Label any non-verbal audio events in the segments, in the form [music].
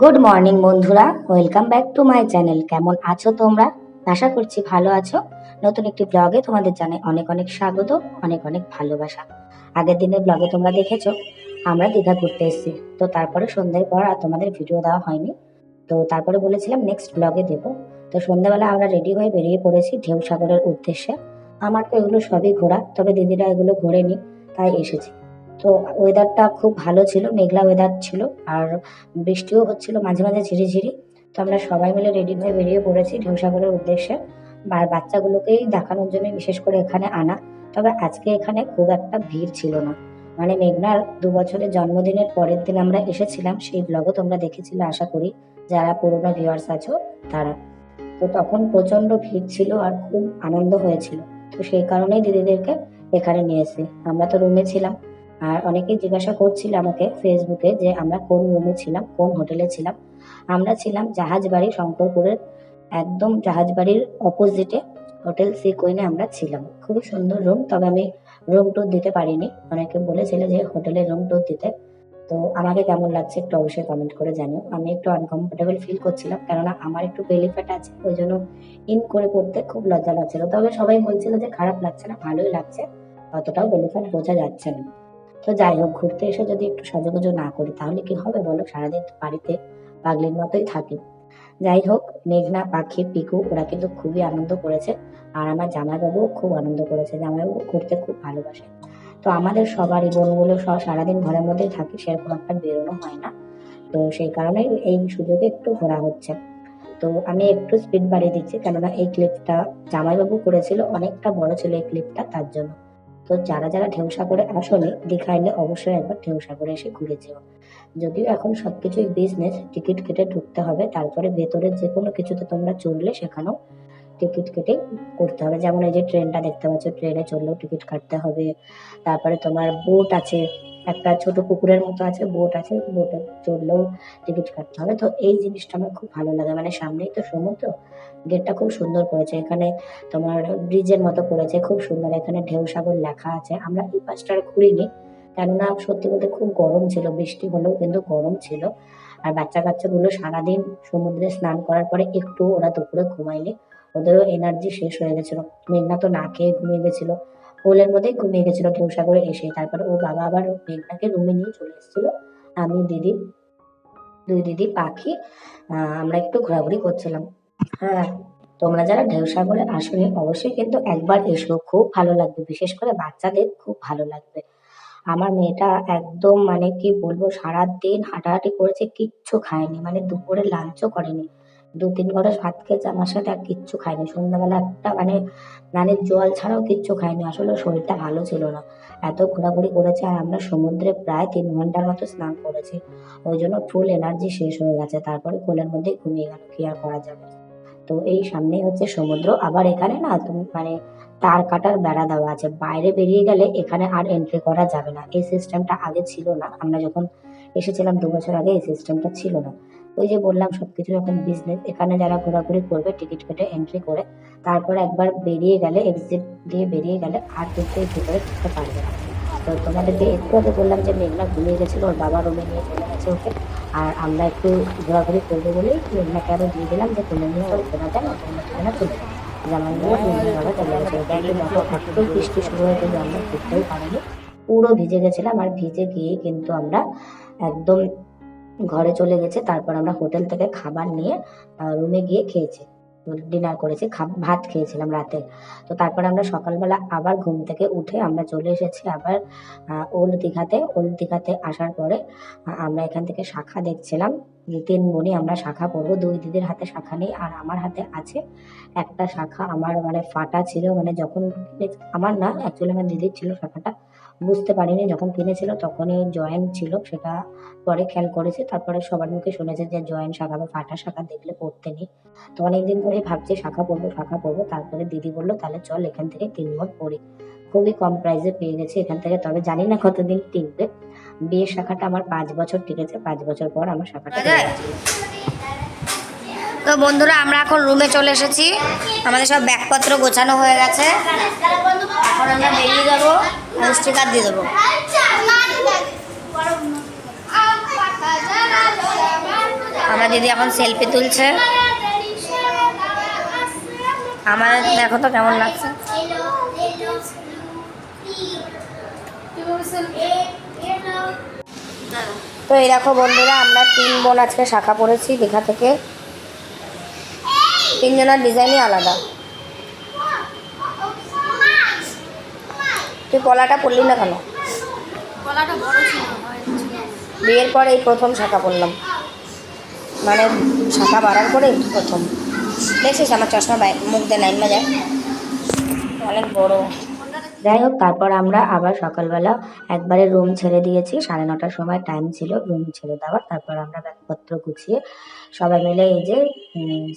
Good morning বন্ধুরা। Welcome back to my channel কেমন আছো তোমরা? আশা করছি ভালো আছো। নতুন একটি ব্লগে তোমাদের জানাই অনেক অনেক স্বাগত, অনেক অনেক ভালোবাসা। আগের দিনের ব্লগে তোমরা দেখেছ, আমরা দীঘা ঘুরতে এসেছি। তো তারপরে সন্ধ্যের পর আর তোমাদের ভিডিও দেওয়া হয়নি। তো তারপরে বলেছিলাম নেক্সট ব্লগে দেবো। তো সন্ধ্যাবেলা আমরা রেডি হয়ে বেরিয়ে পড়েছি ঢেউ সাগরের উদ্দেশ্যে। আমার তো এগুলো সবই ঘোরা, তবে দিদিরা এগুলো ঘোরেনি, তাই এসেছি। তো ওয়েদারটা খুব ভালো ছিল, মেঘলা ওয়েদার ছিল, আর বৃষ্টিও হচ্ছিল মাঝে মাঝে ঝিরিঝিরি তো আমরা সবাই মিলে রেডি হয়ে বেরিয়ে পড়েছি ঢেউসাগরের উদ্দেশ্যে, আর বাচ্চাগুলোকেই দেখানোর জন্য বিশেষ করে এখানে আনা। তবে আজকে এখানে খুব একটা ভিড় ছিল না। মানে মেঘনার দু বছরের জন্মদিনের পরের দিন আমরা এসেছিলাম, সেই ব্লগও তোমরা দেখেছিলে, আশা করি। যারা পুরোনো ভিউয়ার্স আছো, তারা। তো তখন প্রচণ্ড ভিড় ছিল আর খুব আনন্দ হয়েছিল। তো সেই কারণেই দিদিদেরকে এখানে নিয়ে এসে আমরা তো রুমে ছিলাম। আর অনেকেই জিজ্ঞাসা করছিল আমাকে ফেসবুকে যে আমরা কোন রুমে ছিলাম, কোন হোটেলে ছিলাম। আমরা ছিলাম জাহাজবাড়ি শঙ্করপুরের একদম জাহাজবাড়ির অপোজিটে হোটেল সি কুইনে আমরা ছিলাম। খুবই সুন্দর রুম তবে আমি রুম ট্যুর দিতে পারিনি। অনেকে বলেছিল যে হোটেলে রুম ট্যুর দিতে। তো আমাকে কেমন লাগছে একটু অবশ্যই কমেন্ট করে জানিও। আমি একটু আনকমফোর্টেবল ফিল করছিলাম, কেননা আমার একটু বেলি ফ্যাট আছে, ওই জন্য ইন করে পড়তে খুব লজ্জা লাগছিল। তবে সবাই বলছিল যে খারাপ লাগছে না, ভালোই লাগছে। অতটাও বেলি ফ্যাট বোঝা যাচ্ছে না। তো যাই হোক, ঘুরতে এসে যদি একটু সাজুগুজু না করি, তাহলে কি হবে বলো? সারাদিন তো বাড়িতে পাগলির মতোই থাকি। যাই হোক, মেঘনা, পাখি, পিকু, ওরা কিন্তু খুবই আনন্দ করেছে। আর আমার জামাইবাবুও খুব আনন্দ করেছে। জামাইবাবু ঘুরতে খুব ভালোবাসে। তো আমাদের সবারই বোনগুলো সব সারাদিন ঘরের মধ্যেই থাকি, সেরকম একটা বেরোনো হয় না। তো সেই কারণে এই সুযোগে একটু ঘোরা হচ্ছে। তো আমি একটু স্পিড বাড়িয়ে দিচ্ছি। কেননা এই ক্লিপটা জামাইবাবু করেছিল, অনেকটা বড় ছিল এই ক্লিপটা তার জন্য। তো যারা যারা ঢেউ সাগরে আসলে দীঘা এলে অবশ্যই একবার ঢেউ সাগরে এসে ঘুরে যেও। যদিও এখন সবকিছুই বিজনেস টিকিট কেটে ঢুকতে হবে, তারপরে ভেতরে যে কোনো কিছুতে তোমরা চললে সেখানেও টিকিট কেটে করতে হবে। যেমন এই যে ট্রেনটা দেখতে পাচ্ছ, ট্রেনে চললেও টিকিট কাটতে হবে। তারপরে তোমার বোট আছে একটা ছোট পুকুরের মতো আছে, বোট আছে, বোটে চড়লেও টিকিট কাটতে হবে। তো এই জিনিসটা আমার খুব ভালো লাগে। মানে সামনেই তো সমুদ্র, গেটটা খুব সুন্দর করেছে। এখানে তোমার ব্রিজের মতো করেছে, খুব সুন্দর। এখানে ঢেউ সাগর লেখা আছে। আমরা এই পাশটা আর ঘুরিনি, কেননা সত্যি বলতে খুব গরম ছিল, বৃষ্টি হলেও কিন্তু গরম ছিল। আর বাচ্চা কাচ্চাগুলো সারাদিন সমুদ্রে স্নান করার পরে একটু ওরা দুপুরে ঘুমায়নি। ওদেরও এনার্জি শেষ হয়ে গেছিল। মেঘনা তো না খেয়ে ঘুমিয়ে গেছিল। হোলের মধ্যেই ঘুমিয়ে গেছিল ঢেউ সাগরে এসে। তারপরে ওর বাবা আবার মেঘনাকে রুমে নিয়ে চলে এসেছিল। আমি, দিদি, দুই দিদি, পাখি আমরা একটু ঘোরাঘুরি করছিলাম। হ্যাঁ তোমরা যারা ঢেউসাগরে আসলে অবশ্যই কিন্তু একবার এসো। খুব ভালো লাগবে। বিশেষ করে বাচ্চাদের খুব ভালো লাগবে। আমার মেয়েটা একদম মানে কি বলব সারা দিন হাঁটাহাঁটি করেছে, কিচ্ছু খায়নি। মানে দুপুরে লাঞ্চও করেনি। দু তিন ঘরে ভাত খেয়েছে, আমার সাথে আর কিচ্ছু খায়নি। সন্ধ্যাবেলা একটা মানে মানে জল ছাড়াও কিচ্ছু খায়নি। আসলে শরীরটা ভালো ছিল না। এত ঘোরাঘুরি করেছে আর আমরা সমুদ্রে প্রায় তিন ঘণ্টার মতো স্নান করেছি। ওই জন্য ফুল এনার্জি শেষ হয়ে গেছে। তারপরে কোলের মধ্যে ঘুমিয়ে গেল। কি আর করা যাবে? তো এই সামনেই হচ্ছে সমুদ্র। আবার এখানে না, তুমি মানে তার কাটার বেড়া দেওয়া আছে। বাইরে বেরিয়ে গেলে এখানে আর এন্ট্রি করা যাবে না। এই সিস্টেমটা আগে ছিল না। আমরা যখন এসেছিলাম দু বছর আগে, এই সিস্টেমটা ছিল না। ওই যে বললাম সবকিছু এখন বিজনেস এখানে যারা ঘোরাঘুরি করবে টিকিট কেটে এন্ট্রি করে, তারপরে একবার বেরিয়ে গেলে এক্সিট দিয়ে বেরিয়ে গেলে আর কিন্তু এই ভিতরে ঢুকতে পারবে না। তো তোমাদেরকে একটু আগে বললাম যে মেঘনা ঘুমিয়ে গেছিল, ওর বাবা রুমে নিয়ে চলে গেছে ওকে। আর আমরা একটু ঘোরাঘুরি করব বলেই মেঘনাকে আরও দিয়ে দিলাম যে তুমি নিয়ে ওর কেনা তোমরা কেনা চলে যাও। যেমন বাবা চলে গেছে। একটু বৃষ্টি শুরু হয়ে গেলে আমরা ঘুরতেও পারিনি। পুরো ভিজে গেছিলাম আর ভিজে গিয়ে কিন্তু আমরা একদম ঘরে চলে গেছে, তারপর আমরা হোটেল থেকে খাবার নিয়ে রুমে গিয়ে খেয়েছি। ডিনার করেছি ভাত খেয়েছিলাম রাতে। তো তারপর আমরা সকালবেলা আবার ঘুম থেকে উঠে আমরা চলে এসেছি আবার ওল্ড দীঘাতে। ওল্ড দীঘাতে আসার পরে আমরা এখান থেকে শাখা দেখছিলাম। তিন বোনই আমরা শাখা পরবো দুই দিদির হাতে শাখা নেই, আর আমার হাতে আছে একটা শাখা। আমার মানে ফাটা ছিল মানে যখন, আমার না অ্যাকচুয়ালি আমার দিদির ছিল শাখাটা। বুঝতে পারিনি যখন কিনেছিল তখনই জয়েন্ট ছিল সেটা পরে খেয়াল করেছে। তারপরে সবার মুখে শুনেছে যে জয়েন্ট শাখা বা ফাটা শাখা দেখলে পড়তে নেই। তো অনেকদিন ধরে ভাবছি শাখা পরবো শাখা পরবো তারপরে দিদি বলল তাহলে চল এখান থেকে তিন বোন পড়ি। খুবই কম প্রাইসে পেয়ে গেছি এখান থেকে তবে জানি না কতদিন টিকবে। বিয়ের শাখাটা আমার পাঁচ বছর টিকেছে পাঁচ বছর পর আমার শাখাটা। তো বন্ধুরা, আমরা এখন রুমে চলে এসেছি। আমাদের সব ব্যাগপত্র গোছানো হয়ে গেছে। এখন আমরা বেরিয়ে যাব স্টিকার দিয়ে দেবো। আমার দিদি এখন সেলফি তুলছে। আমার দেখো তো কেমন লাগছে। তো এই দেখো বন্ধুরা, আমরা তিন বোন আজকে শাখা পড়েছি দীঘা থেকে। তিনজনের ডিজাইনই আলাদা। তুই পলাটা পরলি না কেন। বিয়ের পর এই প্রথম শাখা পড়লাম মানে শাখা বাড়ার পরে প্রথম। দেখছিস আমার চশমা মুখ দিয়ে নাইন যায় অনেক বড়। যাই হোক, তারপর আমরা আবার সকালবেলা একবারে রুম ছেড়ে দিয়েছি। সাড়ে নটার সময় টাইম ছিল রুম ছেড়ে দেওয়ার। তারপর আমরা ব্যাগপত্র গুছিয়ে সবাই মিলে এই যে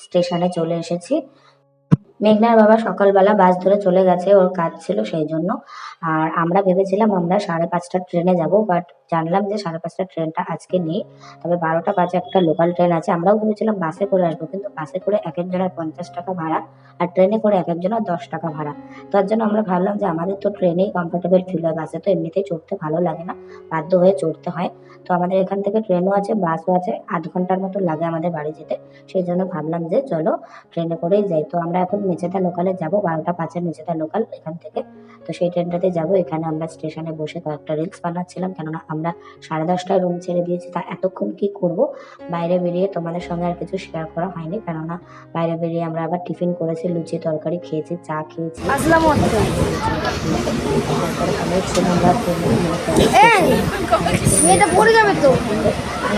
স্টেশনে চলে এসেছি। মেঘনার বাবা সকালবেলা বাস ধরে চলে গেছে, ওর কাজ ছিল সেই জন্য। আর আমরা ভেবেছিলাম আমরা সাড়ে পাঁচটার ট্রেনে যাব বাট জানলাম যে সাড়ে পাঁচটা ট্রেনটা আজকে নেই। তবে বারোটা বাজে একটা লোকাল ট্রেন আছে। আমরাও ভেবেছিলাম বাসে করে আসব, কিন্তু বাসে করে এক একজনের পঞ্চাশ টাকা ভাড়া আর ট্রেনে করে এক একজনের দশ টাকা ভাড়া। তার জন্য আমরা ভাবলাম যে আমাদের তো ট্রেনেই কমফোর্টেবল ফিল হয়, বাসে তো এমনিতেই চড়তে ভালো লাগে না, বাধ্য হয়ে চড়তে হয়। তো আমাদের এখান থেকে ট্রেনও আছে বাসও আছে, আধ ঘণ্টার মতো লাগে আমাদের বাড়ি যেতে। সেই জন্য ভাবলাম যে চলো ট্রেনে করেই যাই। তো আমরা এখন মেচেদা লোকালে যাব, বারোটা পাঁচের মেচেদা লোকাল এখান থেকে। তো সেই ট্রেনটাতে যাব। এখানে আমরা স্টেশনে বসে কয়েকটা রিলস বানাচ্ছিলাম, কেননা আমরা সাড়ে দশটায় রুম ছেড়ে দিয়েছি তা এতক্ষণ কি করব? বাইরে বেরিয়ে তোমাদের সঙ্গে আর কিছু শেয়ার করা হয়নি কেননা বাইরে বেরিয়ে আমরা আবার টিফিন করেছি লুচি তরকারি খেয়েছি চা খেয়েছি। আসলাম মেয়েটা পড়ে যাবে তো।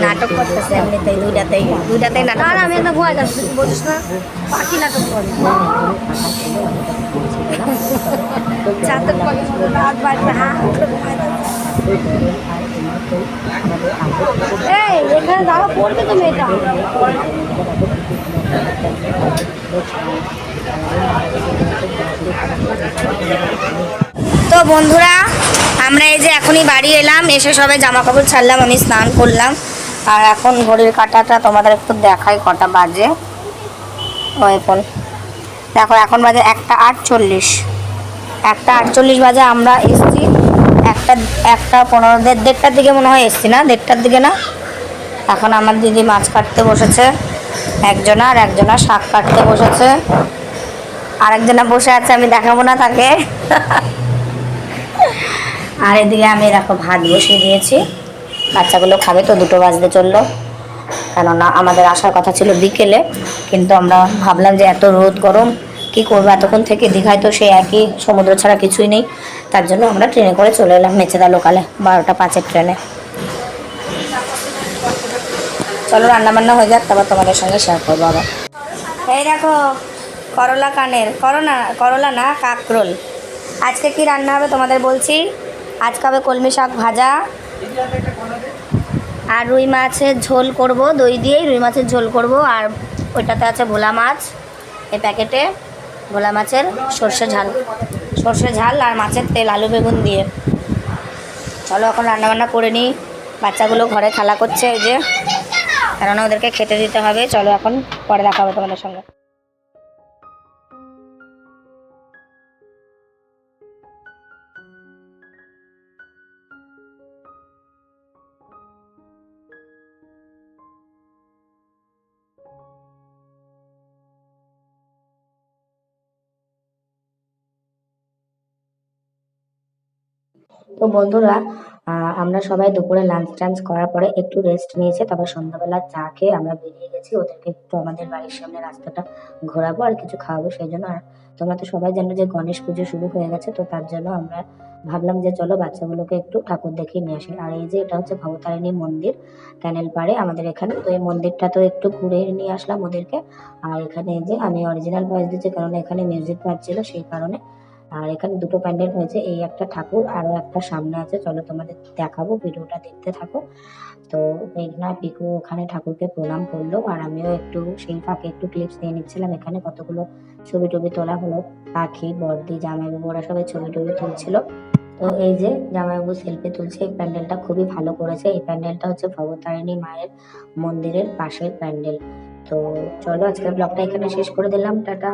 নাটক করতেছে এমনিতেই দুইটাতেই দুইটাতেই নাটক আর আমি একটা ভয় যাচ্ছি বলিস না? পাখি নাটক করে। [laughs] চাঁদের পাখি রাত বাড়িতে হ্যাঁ তো বন্ধুরা, আমরা এই যে এখনই বাড়ি এলাম, এসে সবাই জামা কাপড় ছাড়লাম, আমি স্নান করলাম। আর এখন ঘড়ির কাঁটাটা তোমাদের একটু দেখাই, কটা বাজে। এখন। দেখো, এখন বাজে একটা আটচল্লিশ। একটা আটচল্লিশ বাজে আমরা এসছি। একটা একটা পনেরো দেড় দেড়টার দিকে মনে হয় এসছি না? দেড়টার দিকে না? এখন আমার দিদি মাছ কাটতে বসেছে। একজনা আর একজনা শাক কাটতে বসেছে। আরেকজনা বসে আছে, আমি দেখাবো না তাকে। আর এদিকে আমি এরকম ভাত বসিয়ে দিয়েছি। বাচ্চাগুলো খাবে তো, দুটো বাজতে চলল। কেননা আমাদের আসার কথা ছিল বিকেলে, কিন্তু আমরা ভাবলাম যে এত রোদ গরম কি করব? এতক্ষণ থেকে দীঘায় তো সেই একই, সমুদ্র ছাড়া কিছুই নেই। তার জন্য আমরা ট্রেনে করে চলে এলাম মেচেদা লোকালে বারোটা পাঁচের ট্রেনে। চলো রান্না বান্না হয়ে যাক, তারপর তোমাদের সঙ্গে শেয়ার করব আবার। এই দেখো, করলা কানের করোনা করলা না, কাকরোল। আজকে কি রান্না হবে তোমাদের বলছি? আজকে হবে কলমি শাক ভাজা। আর রুই মাছের ঝোল করব, দই দিয়েই রুই মাছের ঝোল করব, আর ওইটাতে আছে ভোলা মাছ, এই প্যাকেটে ভোলা মাছের সর্ষে ঝাল। সর্ষে ঝাল আর মাছের তেল, আলু বেগুন দিয়ে। চলো এখন রান্নাবান্না করে নিই। বাচ্চাগুলো ঘরে খেলা করছে এই যে। কেননা ওদেরকে খেতে দিতে হবে। চলো এখন পরে দেখা হবে তোমাদের সঙ্গে। তো বন্ধুরা আমরা সবাই দুপুরে লাঞ্চ টাঞ্চ করার পরে একটু রেস্ট নিয়েছে তবে সন্ধ্যাবেলা চা খেয়ে আমরা বেরিয়ে গেছি। ওদেরকে একটু আমাদের বাড়ির সামনে রাস্তাটা ঘোরাবো আর কিছু খাওয়াবো, সেই জন্য আর তোমরা তো সবাই জানো যে গণেশ পুজো শুরু হয়ে গেছে, তো তার জন্য আমরা ভাবলাম যে চলো বাচ্চাগুলোকে একটু ঠাকুর দেখিয়ে নিয়ে আসি। আর এই যে এটা হচ্ছে ভবতারিণী মন্দির ক্যানেল পাড়ে আমাদের এখানে। তো এই মন্দিরটা তো একটু ঘুরে নিয়ে আসলাম ওদেরকে। আর এখানে যে আমি অরিজিনাল ভয়েস দিচ্ছি, কারণ এখানে মিউজিক বাজছিল সেই কারণে। আর এখানে দুটো প্যান্ডেল হয়েছে, এই একটা ঠাকুর আরও একটা সামনে আছে। চলো তোমাদের দেখাবো, ভিডিওটা দেখতে থাকো। তো মেঘনা পিকু ওখানে ঠাকুরকে প্রণাম করল, আর আমিও একটু সেই ফাঁকে একটু ক্লিপস নিয়ে নিচ্ছিলাম। এখানে কতগুলো ছবি টবি তোলা হলো, পাখি, বর্দি জামাইবাবু ওরা সবাই ছবি টবি তুলছিল। তো এই যে জামাইবাবু সেলফি তুলছে, এই প্যান্ডেলটা খুবই ভালো করেছে। এই প্যান্ডেলটা হচ্ছে ভবতারিণী মায়ের মন্দিরের পাশের প্যান্ডেল। তো চলো আজকের ব্লগটা এখানে শেষ করে দিলাম, টাটা।